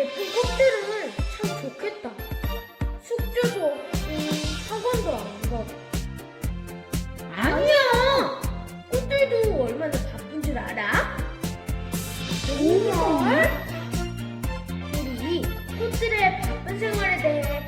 예쁜 꽃들은 참 좋겠다. 숙제도 없고 학원도 안 가고. 아니야! 꽃들도 얼마나 바쁜 줄 알아? 정말? 우리 꽃들의 바쁜 생활에 대해